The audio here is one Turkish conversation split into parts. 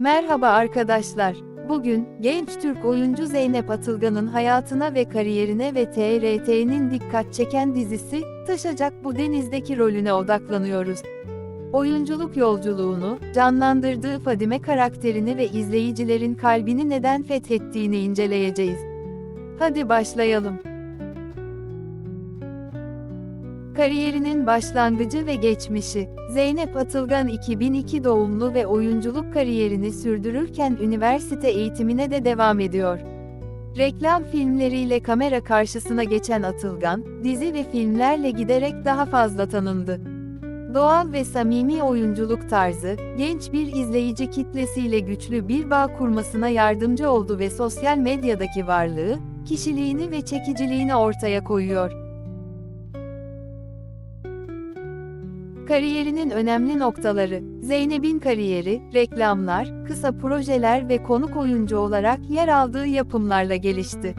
Merhaba arkadaşlar. Bugün genç Türk oyuncu Zeynep Atılgan'ın hayatına ve kariyerine ve TRT'nin dikkat çeken dizisi Taşacak Bu Deniz'deki rolüne odaklanıyoruz. Oyunculuk yolculuğunu, canlandırdığı Fadime karakterini ve izleyicilerin kalbini neden fethettiğini inceleyeceğiz. Hadi başlayalım. Kariyerinin başlangıcı ve geçmişi. Zeynep Atılgan 2002 doğumlu ve oyunculuk kariyerini sürdürürken üniversite eğitimine de devam ediyor. Reklam filmleriyle kamera karşısına geçen Atılgan, dizi ve filmlerle giderek daha fazla tanındı. Doğal ve samimi oyunculuk tarzı, genç bir izleyici kitlesiyle güçlü bir bağ kurmasına yardımcı oldu ve sosyal medyadaki varlığı, kişiliğini ve çekiciliğini ortaya koyuyor. Kariyerinin önemli noktaları, Zeynep'in kariyeri, reklamlar, kısa projeler ve konuk oyuncu olarak yer aldığı yapımlarla gelişti.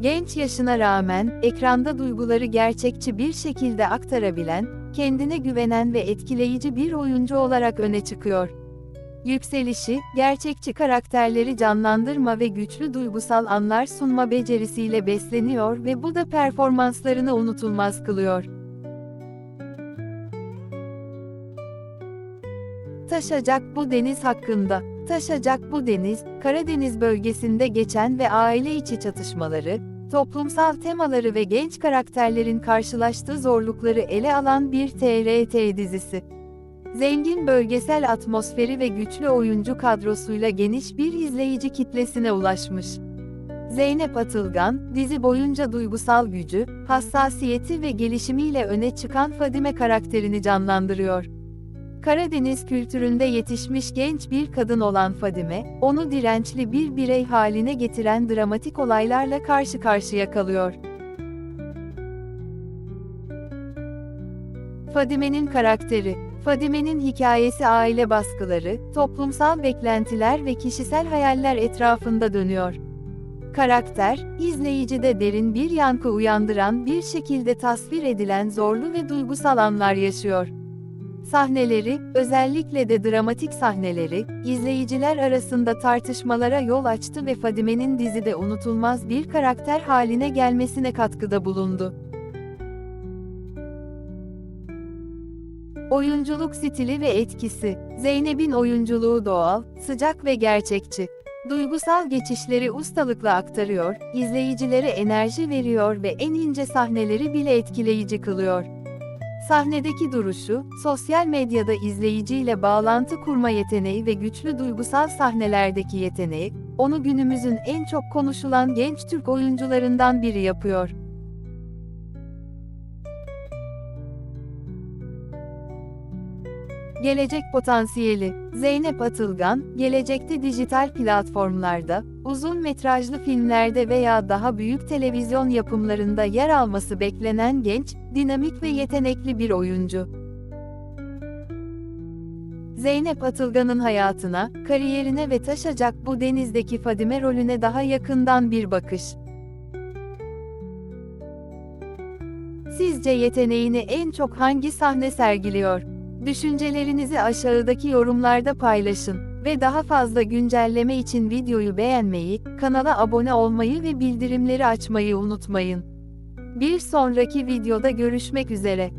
Genç yaşına rağmen, ekranda duyguları gerçekçi bir şekilde aktarabilen, kendine güvenen ve etkileyici bir oyuncu olarak öne çıkıyor. Yükselişi, gerçekçi karakterleri canlandırma ve güçlü duygusal anlar sunma becerisiyle besleniyor ve bu da performanslarını unutulmaz kılıyor. Taşacak bu deniz hakkında. Taşacak bu deniz, Karadeniz bölgesinde geçen ve aile içi çatışmaları, toplumsal temaları ve genç karakterlerin karşılaştığı zorlukları ele alan bir TRT dizisi. Zengin bölgesel atmosferi ve güçlü oyuncu kadrosuyla geniş bir izleyici kitlesine ulaşmış. Zeynep Atılgan, dizi boyunca duygusal gücü, hassasiyeti ve gelişimiyle öne çıkan Fadime karakterini canlandırıyor. Karadeniz kültüründe yetişmiş genç bir kadın olan Fadime, onu dirençli bir birey haline getiren dramatik olaylarla karşı karşıya kalıyor. Fadime'nin karakteri Fadime'nin hikayesi aile baskıları, toplumsal beklentiler ve kişisel hayaller etrafında dönüyor. Karakter, izleyicide derin bir yankı uyandıran bir şekilde tasvir edilen zorlu ve duygusal anlar yaşıyor. Sahneleri, özellikle de dramatik sahneleri, izleyiciler arasında tartışmalara yol açtı ve Fadime'nin dizide unutulmaz bir karakter haline gelmesine katkıda bulundu. Oyunculuk stili ve etkisi Zeynep'in oyunculuğu doğal, sıcak ve gerçekçi. Duygusal geçişleri ustalıkla aktarıyor, izleyicilere enerji veriyor ve en ince sahneleri bile etkileyici kılıyor. Sahnedeki duruşu, sosyal medyada izleyiciyle bağlantı kurma yeteneği ve güçlü duygusal sahnelerdeki yeteneği, onu günümüzün en çok konuşulan genç Türk oyuncularından biri yapıyor. Gelecek potansiyeli Zeynep Atılgan, gelecekte dijital platformlarda, uzun metrajlı filmlerde veya daha büyük televizyon yapımlarında yer alması beklenen genç, dinamik ve yetenekli bir oyuncu. Zeynep Atılgan'ın hayatına, kariyerine ve taşacak bu denizdeki Fadime rolüne daha yakından bir bakış. Sizce yeteneğini en çok hangi sahne sergiliyor? Düşüncelerinizi aşağıdaki yorumlarda paylaşın ve daha fazla güncelleme için videoyu beğenmeyi, kanala abone olmayı ve bildirimleri açmayı unutmayın. Bir sonraki videoda görüşmek üzere.